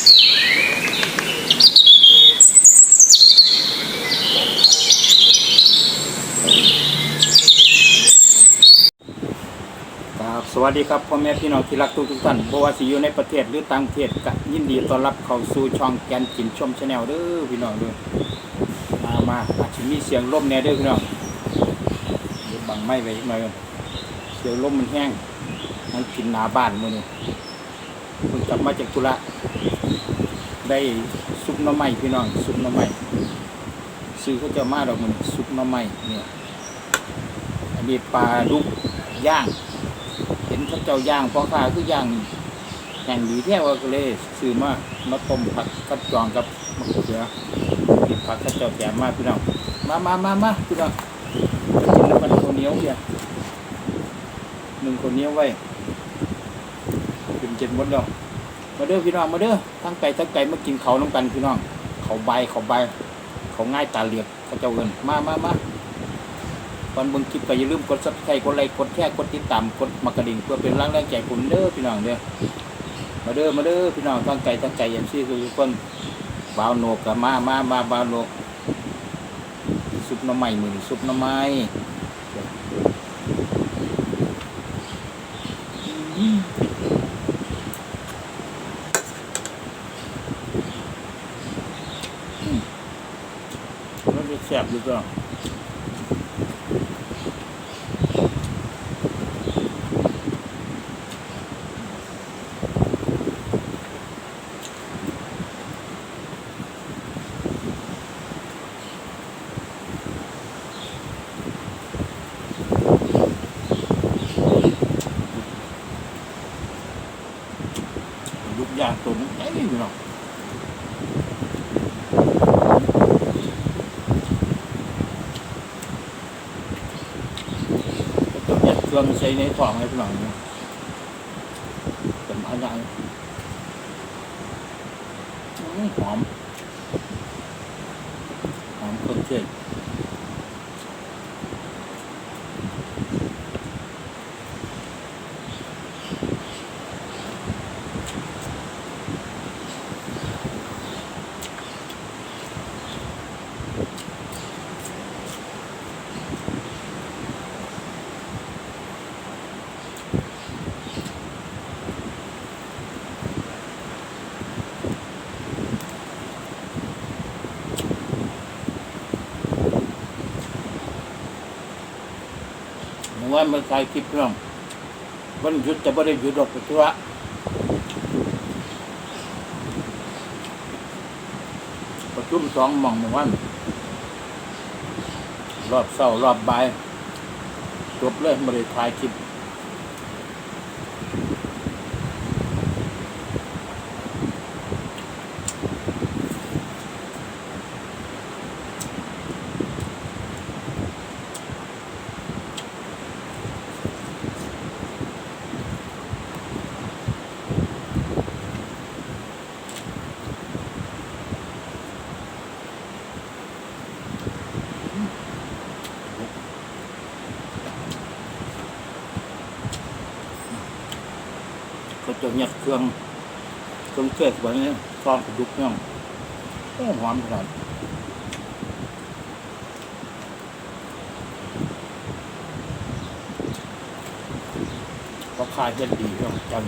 ครับสวัสดีครับพ่อแม่พี่น้องที่รักทุกทุกท่านบว่าสิอยู่ในประเทศหรือต่างประเทศก็ยินดีต้อนรับเข้าสู่ช่องแกนกินชมชาแนลเด้อพี่น้องเด้อมามาอาจจะมีเสียงลมแน่เด้อพี่น้องเดี๋ยวบังไม้ไว้หน่อยก่อนเสียงลมมันแห้งมันกินหนาบ้านมือนี้เพิ่งกลับมาจากธุระ ได้ซุปน่อไม้พี่น้องซุปน่อไม้ซื้อเขาจะมาดอกมันซุปน่อไม้เนี่ยอันนี้ปลาดุกย่าง เห็นเขาเจ้าย่างพ่อค้าคือย่างแห่งดีแท้ว่าก็เลยซื้อมามาต้มผักกับจองกับมะเขือกินผักเขาเจ้าแถมมาพี่น้องมามามามาพี่น้องกินแล้วมันข้าวเหนียวเนี่ยหนึ่งข้าวเหนียวไว้กินเจ็ดมดแล้ว มาเด้อพี่น้องมาเด้อทั้งไก่ทั้งไก่มากินเขาวน้ำกันพี่น้อง เขาใบเขาใบ เขาง่ายตาเหลียกเขาเจ้าเงินมามามาตอนบิ่งคลิปก็อย่าลืมกด subscribe กดไลค์กดแชร์กดติดตามกดมากระดิ่งเพื่อเป็นแรงแรงใจผมเด้อพี่น้องเด้อมาเด้อมาเด้อพี่น้องทั้งไก่ทั้งไก่เอ็มซีคือทุกคนบ่าวโหนกกับมามามาบ่าวโหนกซุปน้ำไม้มือนซุปน้ำไม้มั มันจะแสบหรือเปล่ายุบยาตัวนี้ไหมเนาะ ต้องยันใช้ในท้องให้พี่น้องเนี่ยเป็นอะไรอื้อหอม หอมครื่องเทศ ว่ามันใครคลิปเรื่องวันหยุดจะไม่ได้หยุดดอกไปธุระประชุมสองหม่องหนึ่งวัน รอบเศร้ารอบบ่ายจบเลยไม่ได้ถ่ายคลิป เขาจะยัดเครื่องเครื่องเทศแบบนี้ซองกระดุกเนี่ยโอ้หอมขนาดราคายเฮ็ดดีเรื่องจัง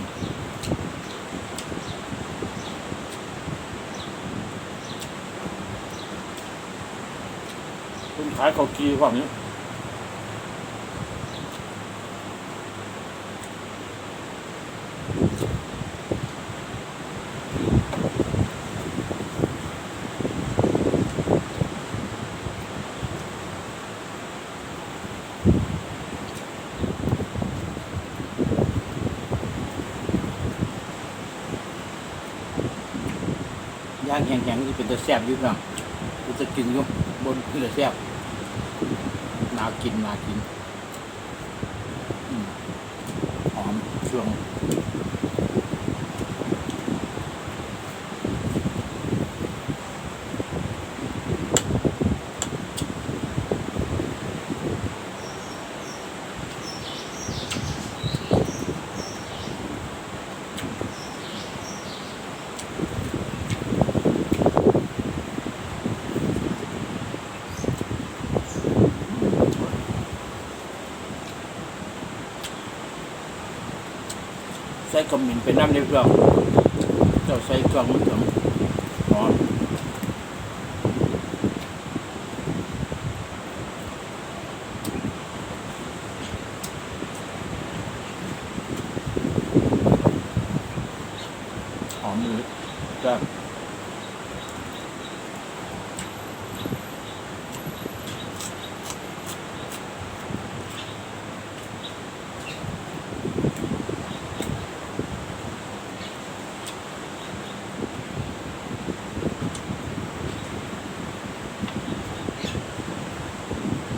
คุณขายเขากีคว่านี้ ย่างแข็งๆนี่เป็นตัวแซ่บยุ่งเนาะเป็นตัวกินยุ่งบนคือตัวแซ่บนากินนากินหอมช่วง มเครื่องขมิ้นเป็นน้ำในเครื่องเจ้าใส่เครื่องมันถึงหอมหอมเลยจ้ะ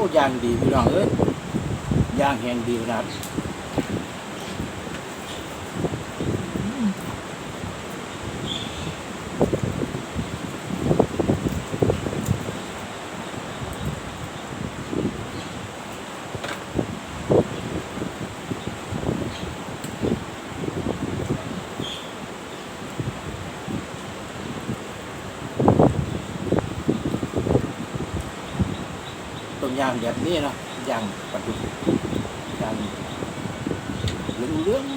อ้ย่างดีพี่น้องเอ้ยย่างแห้งดีนะครับ ย่างแบบนี้เนาะย่างปลาดุกย่างเหลืองเรื่องๆ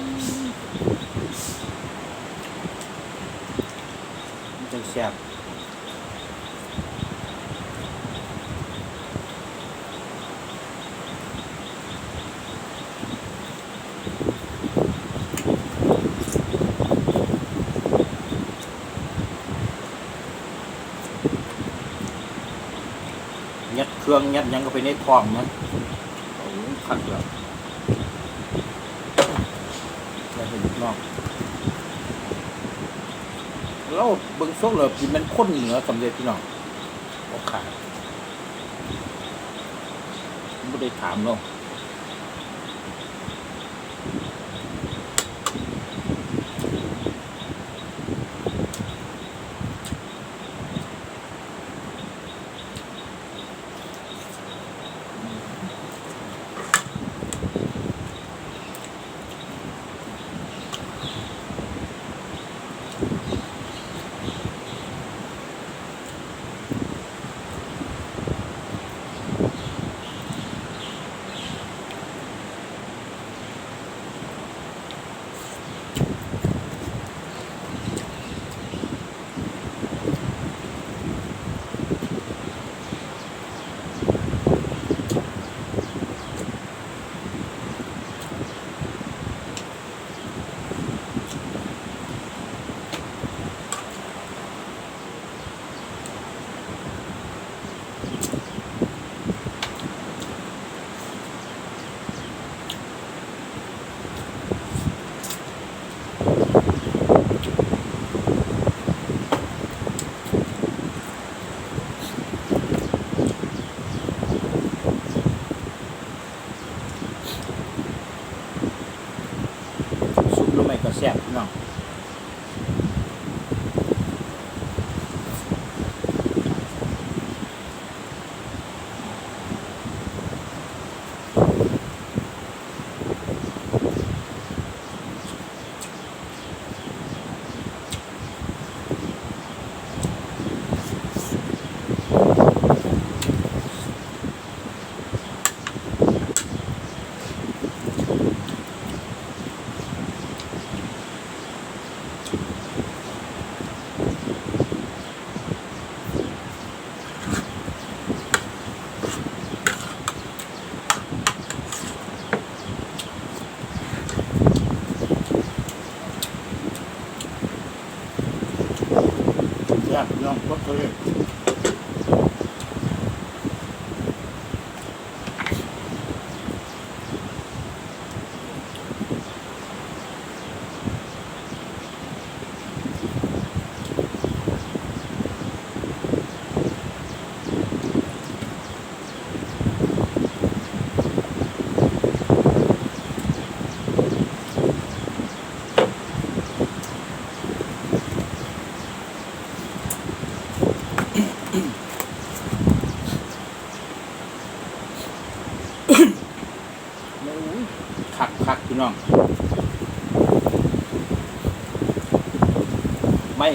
มันจะแซ่บ เครื่องยัดยังก็ไปในท้องมันโอ้ขัดแล้วจะเห็นนอกแล้วเบิ้งซุกเลยกินมันข้นเหนือสำเร็จพี่น้องโอ้ขาไม่ได้ถามเนาะ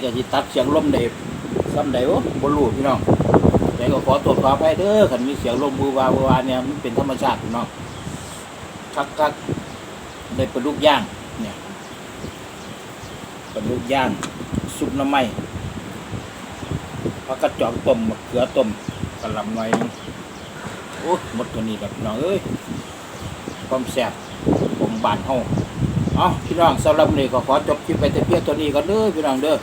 ก็สิตัดเสียงลมได้ซ้ำใดโอ้บ่รู้พี่น้องแต่ก็ขอตรวจขออภัยเด้อคันมีเสียงลมมือวาวาวาเนี่ยมันเป็นธรรมชาติพี่น้องคักคักได้ปลาลูกย่างเนี่ยปลาลูกย่างซุปน้ำไม้ผักกระจอกต้มมะเขือต้มกระหลำหน่อยโอ้หมดตัวนี้แล้วพี่น้องเอ้ยความแซ่บผมบานเฮาเอาพี่น้องสำหรับนนี้ก็ขอจบคลิปไปแต่เพียงตัวนี้ก็เด้อพี่น้องเด้อ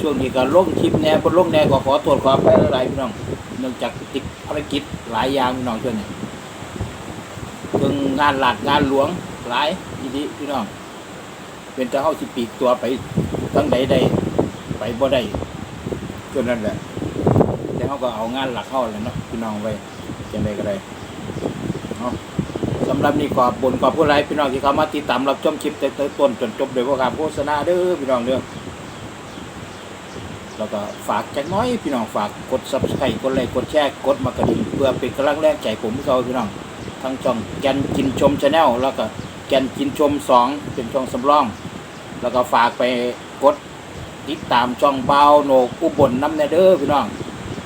ช่วงนี้ก็ลงคลิปแน่บนลงแน่ก็ขอตรวจขอไปหลายพี่น้องเนื่องจากติดภารกิจหลายอย่างพี่น้องช่วงนี้เพิ่งงานหลักงานหลวงหลายอีดีพี่น้อง เป็นเจ้าเฮาสิปีกตัวไปทั้งใดใดไปบ่ได้จนนั่นแหละแต่เขาก็เอางานหลักเข้าแล้วเนาะพี่น้องไว้จังใดก็ได้เนาะสำหรับนี่ขอบบนขอบผู้ไรพี่น้องที่เข้ามาติดตามรับชมคลิปแต่ต้นจนจบโดยพวกการโฆษณาเด้อพี่น้องเด้อ แล้วก็ฝากจักน้อยพี่น้องฝากกด subscribe กดไลค์กดแชร์กดมากระดิ่งเพื่อเป็นกำลังแรงใจผมเขาพี่น้องทั้งช่องแกนกินชมชาแนลแล้วก็แกนกินชมสองเป็นช่องสำรอง แล้วก็ฝากไปกดติดตามช่องเบาโหนกอุบลน้ำแนเด้อพี่น้อง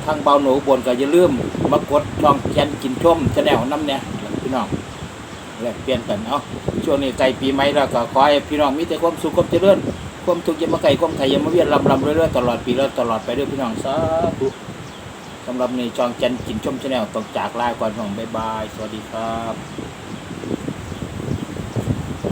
ทางเบาโหนกอุบลก็อย่าลืมมากดช่องแกนกินชมชาแนลน้ำเนี่ยพี่น้องแลกเปลี่ยนกันเอาะช่วงนี้ใกล้ปีใหม่แล้วก็ขอให้พี่น้องมีแต่ความสุขความเจริญ ความทุกข์ยามาไก่ความไข่ยามาเวียนลำลำเรื่อยๆตลอดปีแล้วตลอดไปด้วยพี่น้องสาธุสำหรับในจองจันกินชมชาแนลต้องจากลาก่อนของบ๊ายบาย สวัสดีครับ